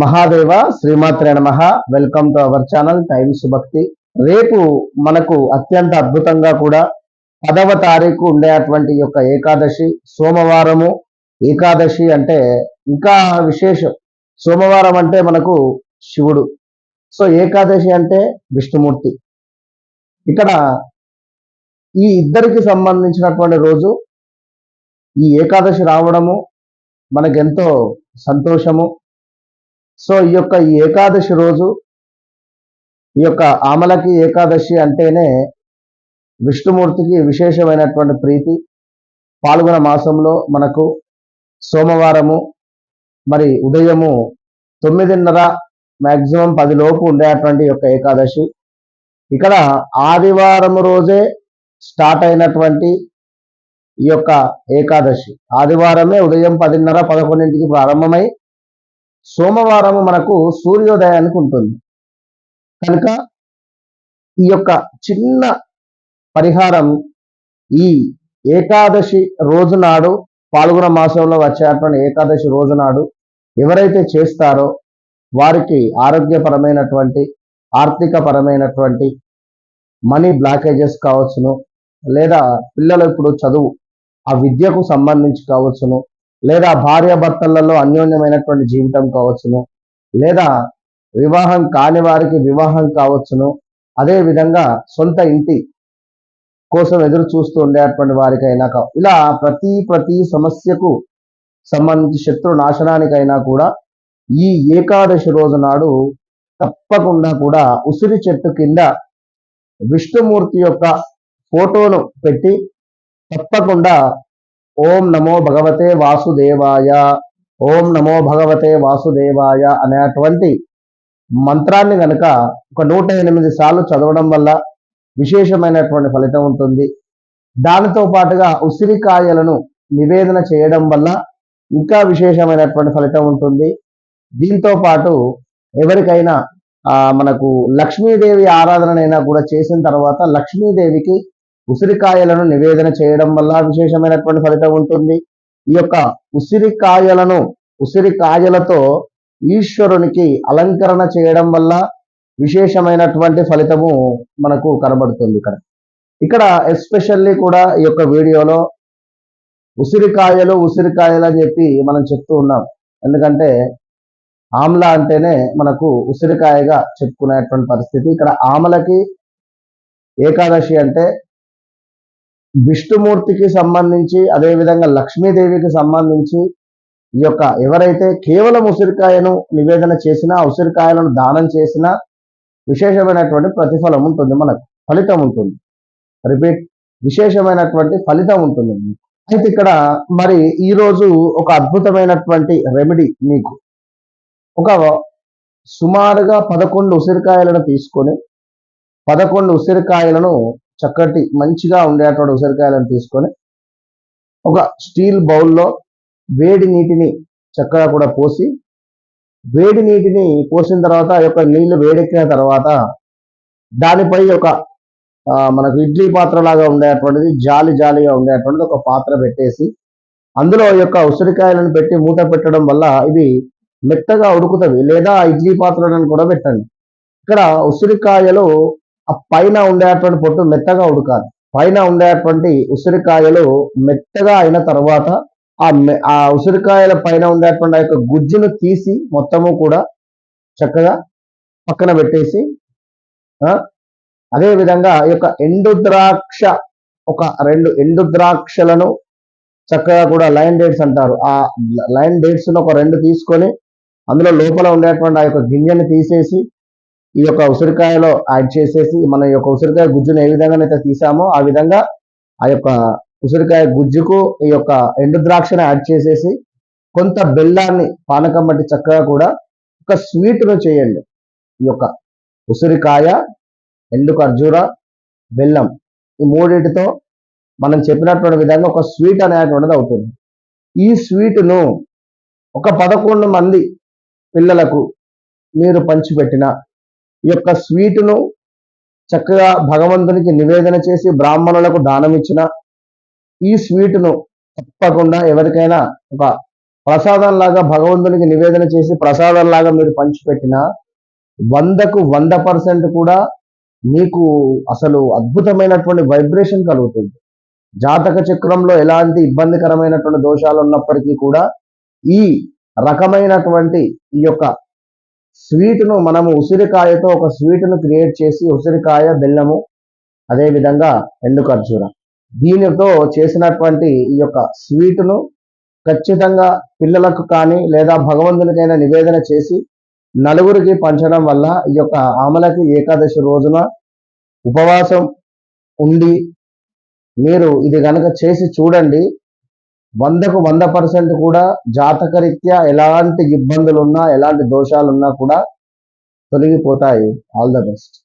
మహాదేవ శ్రీమాత్రే నమ. Welcome to our channel Times Bhakti రేపు మనకు అత్యంత అద్భుతంగా కూడా పదవ తారీఖు ఉండేటువంటి యొక్క ఏకాదశి సోమవారము. ఏకాదశి అంటే ఇంకా విశేషం. సోమవారం అంటే మనకు శివుడు. సో ఏకాదశి అంటే విష్ణుమూర్తి. ఇక్కడ ఈ ఇద్దరికి సంబంధించినటువంటి రోజు ఈ ఏకాదశి రావడము మనకెంతో సంతోషము. సో ఈ యొక్క ఏకాదశి రోజు ఈ యొక్క ఆమలకి ఏకాదశి అంటేనే విష్ణుమూర్తికి విశేషమైనటువంటి ప్రీతి. పాల్గొన మాసంలో మనకు సోమవారము మరి ఉదయము తొమ్మిదిన్నర మ్యాక్సిమం పదిలోపు ఉండేటువంటి యొక్క ఏకాదశి. ఇక్కడ ఆదివారం రోజే స్టార్ట్ అయినటువంటి ఈ యొక్క ఏకాదశి. ఆదివారమే ఉదయం పదిన్నర పదకొండింటికి ప్రారంభమై సోమవారం మనకు సూర్యోదయానికి ఉంటుంది. కనుక ఈ యొక్క చిన్న పరిహారం ఈ ఏకాదశి రోజు నాడు పాల్గొన మాసంలో వచ్చేటువంటి ఏకాదశి రోజు నాడు ఎవరైతే చేస్తారో వారికి ఆరోగ్యపరమైనటువంటి ఆర్థికపరమైనటువంటి మనీ బ్లాకేజెస్ కావచ్చును లేదా పిల్లలు ఇప్పుడు చదువు ఆ విద్యకు సంబంధించి కావచ్చును లేదా భార్యాభర్తలలో అన్యోన్యమైనటువంటి జీవితం కావచ్చును లేదా వివాహం కాని వారికి వివాహం కావచ్చును అదే విధంగా సొంత ఇంటి కోసం ఎదురు చూస్తూ ఉండేటువంటి వారికైనా కా- ఇలా ప్రతి ప్రతి సమస్యకు సంబంధించి శత్రు నాశనానికైనా కూడా ఈ ఏకాదశి రోజు నాడు తప్పకుండా కూడా ఉసిరి చెట్టు కింద విష్ణుమూర్తి యొక్క ఫోటోను పెట్టి తప్పకుండా ఓం నమో భగవతే వాసుదేవాయ ఓం నమో భగవతే వాసుదేవాయ అనేటువంటి మంత్రాన్ని కనుక ఒక నూట ఎనిమిది సార్లు చదవడం వల్ల విశేషమైనటువంటి ఫలితం ఉంటుంది. దానితో పాటుగా ఉసిరికాయలను నివేదన చేయడం వల్ల ఇంకా విశేషమైనటువంటి ఫలితం ఉంటుంది. దీంతో పాటు ఎవరికైనా మనకు లక్ష్మీదేవి ఆరాధననైనా కూడా చేసిన తర్వాత లక్ష్మీదేవికి ఉసిరికాయలను నివేదన చేయడం వల్ల విశేషమైనటువంటి ఫలితం ఉంటుంది. ఈ యొక్క ఉసిరికాయలను ఉసిరికాయలతో ఈశ్వరునికి అలంకరణ చేయడం వల్ల విశేషమైనటువంటి ఫలితము మనకు కనబడుతుంది ఇక్కడ. ఇక్కడ ఎస్పెషల్లీ కూడా ఈ యొక్క వీడియోలో ఉసిరికాయలు ఉసిరికాయలు అని చెప్పి మనం చెప్తూ ఉన్నాం. ఎందుకంటే ఆమ్ల అంటేనే మనకు ఉసిరికాయగా చెప్పుకునేటువంటి పరిస్థితి. ఇక్కడ ఆమలకి ఏకాదశి అంటే విష్ణుమూర్తికి సంబంధించి అదేవిధంగా లక్ష్మీదేవికి సంబంధించి ఈ యొక్క ఎవరైతే కేవలం ఉసిరికాయను నివేదన చేసినా ఉసిరికాయలను దానం చేసినా విశేషమైనటువంటి ప్రతిఫలం ఉంటుంది మనకు ఫలితం ఉంటుంది. రిపీట్ విశేషమైనటువంటి ఫలితం ఉంటుంది. అయితే ఇక్కడ మరి ఈరోజు ఒక అద్భుతమైనటువంటి రెమెడీ మీకు. ఒక సుమారుగా పదకొండు ఉసిరికాయలను తీసుకొని పదకొండు ఉసిరికాయలను చక్కటి మంచిగా ఉండేటువంటి ఉసిరికాయలను తీసుకొని ఒక స్టీల్ బౌల్లో వేడి నీటిని చక్కగా కూడా పోసి వేడి నీటిని పోసిన తర్వాత యొక్క నీళ్ళు వేడెక్కిన తర్వాత దానిపై ఒక మనకు ఇడ్లీ పాత్ర లాగా ఉండేటువంటిది జాలి జాలిగా ఉండేటువంటిది ఒక పాత్ర పెట్టేసి అందులో యొక్క ఉసిరికాయలను పెట్టి మూత పెట్టడం వల్ల ఇది మెత్తగా ఉడుకుతుంది లేదా ఇడ్లీ పాత్రలను కూడా పెట్టండి. ఇక్కడ ఉసిరికాయలు ఆ పైన ఉండేటువంటి పొట్టు మెత్తగా ఉడకాలి. పైన ఉండేటువంటి ఉసిరికాయలు మెత్తగా అయిన తర్వాత ఆ మె- ఆ ఉసిరికాయల పైన ఉండేటువంటి ఆ యొక్క గుజ్జును తీసి మొత్తము కూడా చక్కగా పక్కన పెట్టేసి ఆ, అదే విధంగా ఈ యొక్క ఎండు ద్రాక్ష ఒక రెండు ఎండు ద్రాక్షలను చక్కగా కూడా లైన్ డేట్స్ అంటారు. ఆ లైన్ డేట్స్ ఒక రెండు తీసుకొని అందులో లోపల ఉండేటువంటి ఆ యొక్క గింజని తీసేసి ఈ యొక్క ఉసిరికాయలో యాడ్ చేసేసి మన యొక్క ఉసిరికాయ గుజ్జును ఏ విధంగానైతే తీసామో ఆ విధంగా ఆ యొక్క ఉసిరికాయ గుజ్జుకు ఈ యొక్క ఎండు ద్రాక్షను యాడ్ చేసేసి కొంత బెల్లాన్ని పానకం బట్టి చక్కగా కూడా ఒక స్వీట్ను చేయండి. ఈ యొక్క ఉసిరికాయ ఎండు ఖర్జూర బెల్లం ఈ మూడింటితో మనం చెప్పినటువంటి విధంగా ఒక స్వీట్ అనేటువంటిది అవుతుంది. ఈ స్వీట్ను ఒక పదకొండు మంది పిల్లలకు మీరు పంచిపెట్టిన ఈ యొక్క స్వీటును చక్కగా భగవంతునికి నివేదన చేసి బ్రాహ్మణులకు దానం ఇచ్చిన ఈ స్వీటును తప్పకుండా ఎవరికైనా ఒక ప్రసాదం లాగా భగవంతునికి నివేదన చేసి ప్రసాదం లాగా మీరు పంచిపెట్టిన వందకు వంద పర్సెంట్ కూడా మీకు అసలు అద్భుతమైనటువంటి వైబ్రేషన్ కలుగుతుంది. జాతక చక్రంలో ఎలాంటి ఇబ్బందికరమైనటువంటి దోషాలు ఉన్నప్పటికీ కూడా ఈ రకమైనటువంటి ఈ యొక్క స్వీట్ను మనము ఉసిరికాయతో ఒక స్వీట్ను క్రియేట్ చేసి ఉసిరికాయ బెల్లము అదేవిధంగా ఎండు ఖర్జూర. దీనితో చేసినటువంటి ఈ యొక్క స్వీట్ను ఖచ్చితంగా పిల్లలకు కానీ లేదా భగవంతునికైనా నివేదన చేసి నలుగురికి పంచడం వల్ల ఈ యొక్క ఆమలకి ఏకాదశి రోజున ఉపవాసం ఉండి మీరు ఇది కనుక చేసి చూడండి వందకు వంద పర్సెంట్ కూడా జాతకరీత్యా ఎలాంటి ఇబ్బందులు ఉన్నా ఎలాంటి దోషాలు ఉన్నా కూడా తొలగిపోతాయి. All the best